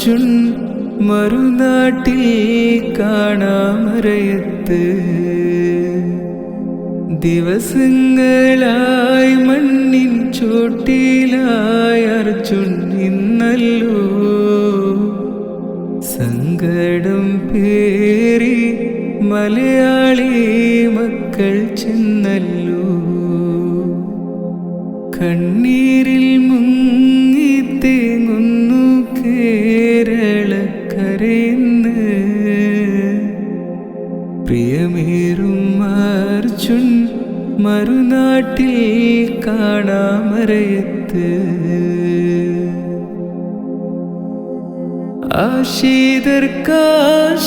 അർജുൻ മറുനാട്ടിൽ കാണാമറയത്ത് ദിവസങ്ങളായി മണ്ണിൻ ചോട്ടിലായി അർജുൻ ഇന്നല്ലോ സങ്കടം പേറി മലയാളി മക്കൾ ചെന്നല്ലോ. കണ്ണീരിൽ മുങ്ങ മറുനാട്ടിൽ കാണാമറയത്ത്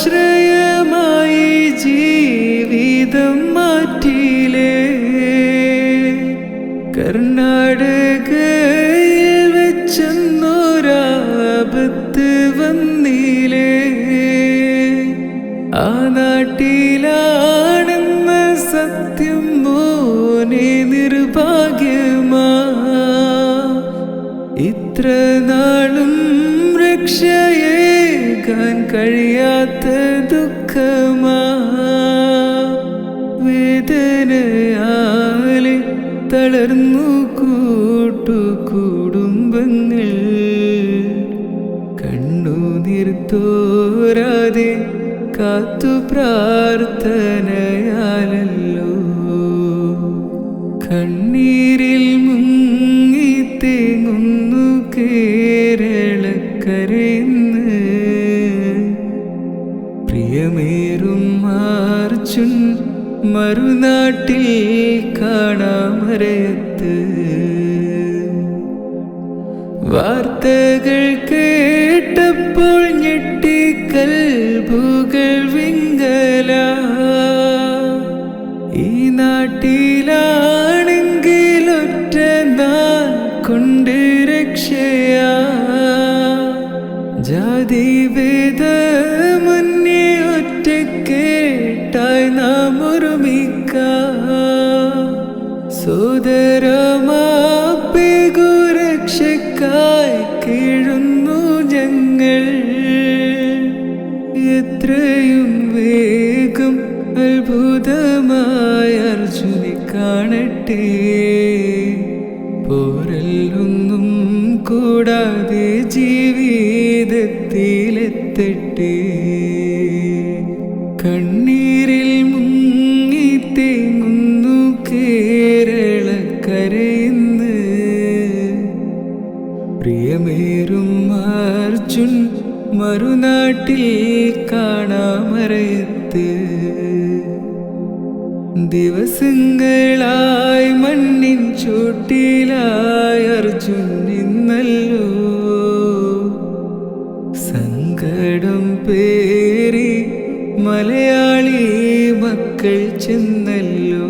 ആശീതർക്കാശ്രയമായി ജീവിതം മാറ്റിയിലേ കർണാടകയിൽ ഇത്ര നാളും രക്ഷയേകാൻ കഴിയാത്ത ദുഃഖമാ. വേദനയാലെ തളർന്നു കൂട്ടു കുടുംബങ്ങൾ. കണ്ണു നിർത്തോരാതെ കാത്തു പ്രാർത്ഥനയാലല്ലോ. കണ്ണീരിൽ മറുനാട്ടിൽ കാണാമരയത്ത് വാർത്തകൾ കേട്ടപ്പോൾ ഞെട്ടിക്കൽബുകൾ വിങ്കല ഈ നാട്ടിലാണെങ്കിൽ ഒറ്റ നാൾ കൊണ്ട് രക്ഷയാ. ജാതി ഭേദ ഒരുമിക്കാം. സോദരമാപ്പികുരക്ഷക്കായി കീഴുന്നു ഞങ്ങൾ. എത്രയും വേഗം അത്ഭുതമായ അർജുനെ കാണട്ടെ. പോരല്ലൊന്നും കൂടാതെ ജീവിതത്തിലെത്തട്ടെ. കണ്ണീരിൽ കേരളക്കരയെന്ന് പ്രിയമേരും അർജുൻ മറുനാട്ടിൽ കാണാമറയത്ത് ദിവസങ്ങളായി മണ്ണിൻ ചൂട്ടിലായി അർജുൻ നിന്നല്ലോ. സങ്കടം പേറി മലയാളി മക്കൾ ചെന്നല്ലോ.